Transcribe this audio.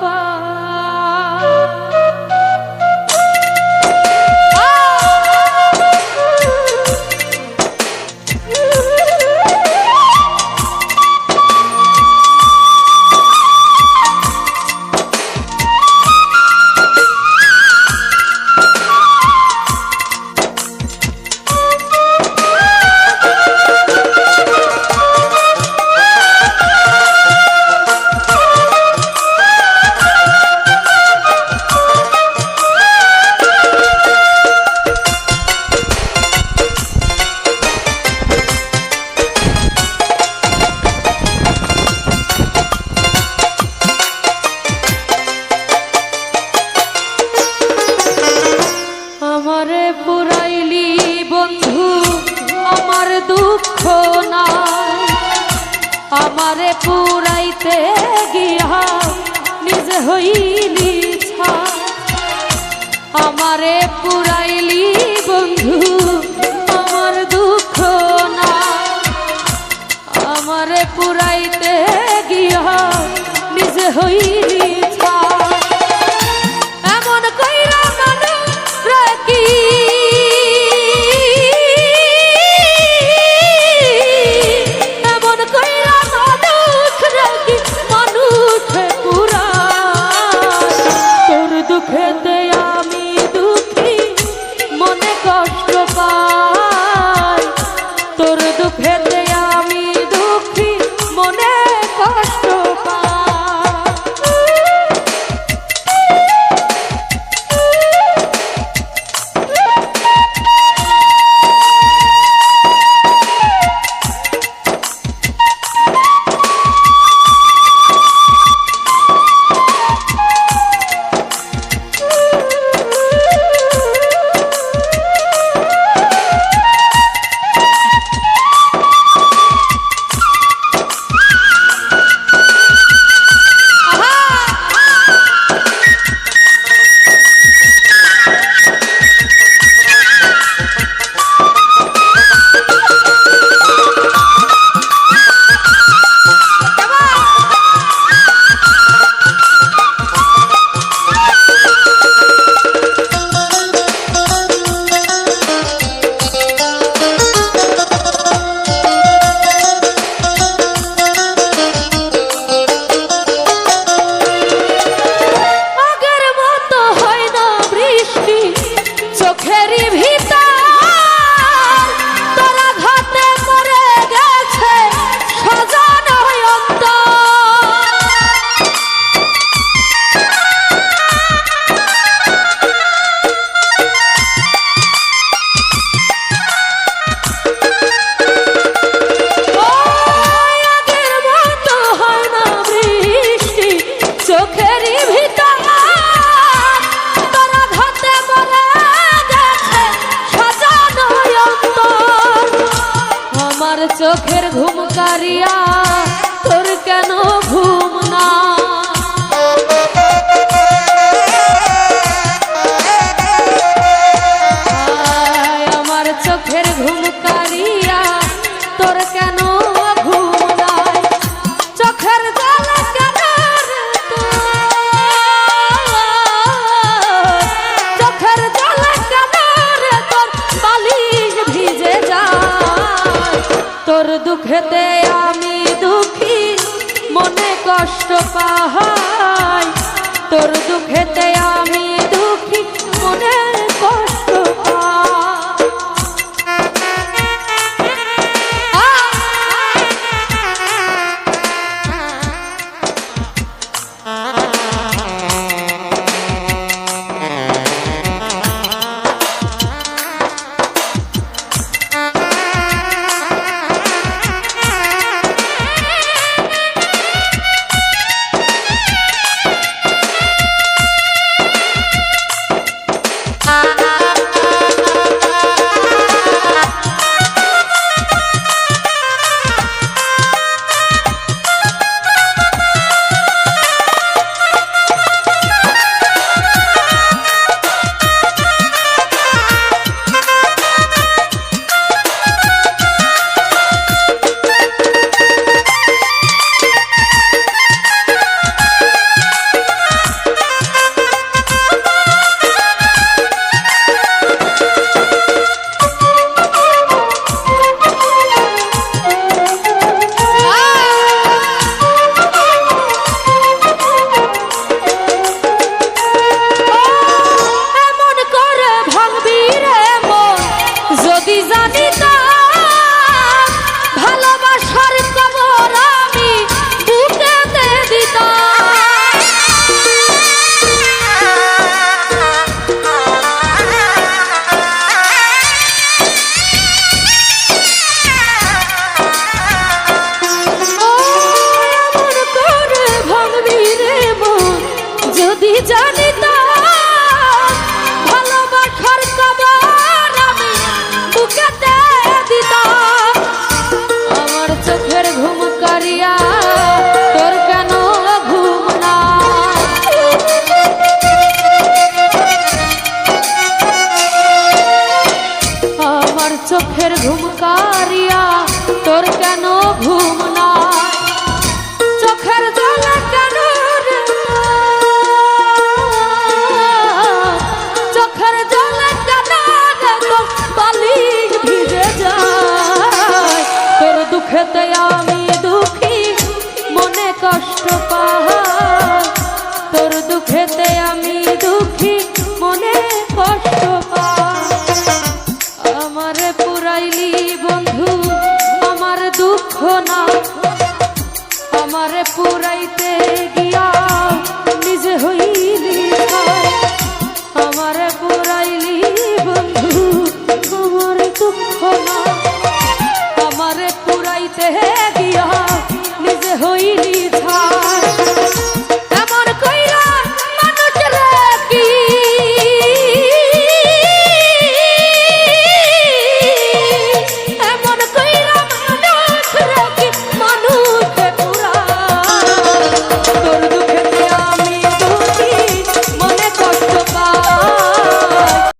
far. হইলি আমারে পুরাইলি বন্ধু আমার দুঃখ না। আমারে পুরাইতে গিয়া নিজে হই María. হেতে আমি দুঃখী মনে কষ্ট পাহাই তোর দুঃখেতে আমি দুঃখী চোখের ঘুম কারিয়া তোর কেন ঘুম না চোখের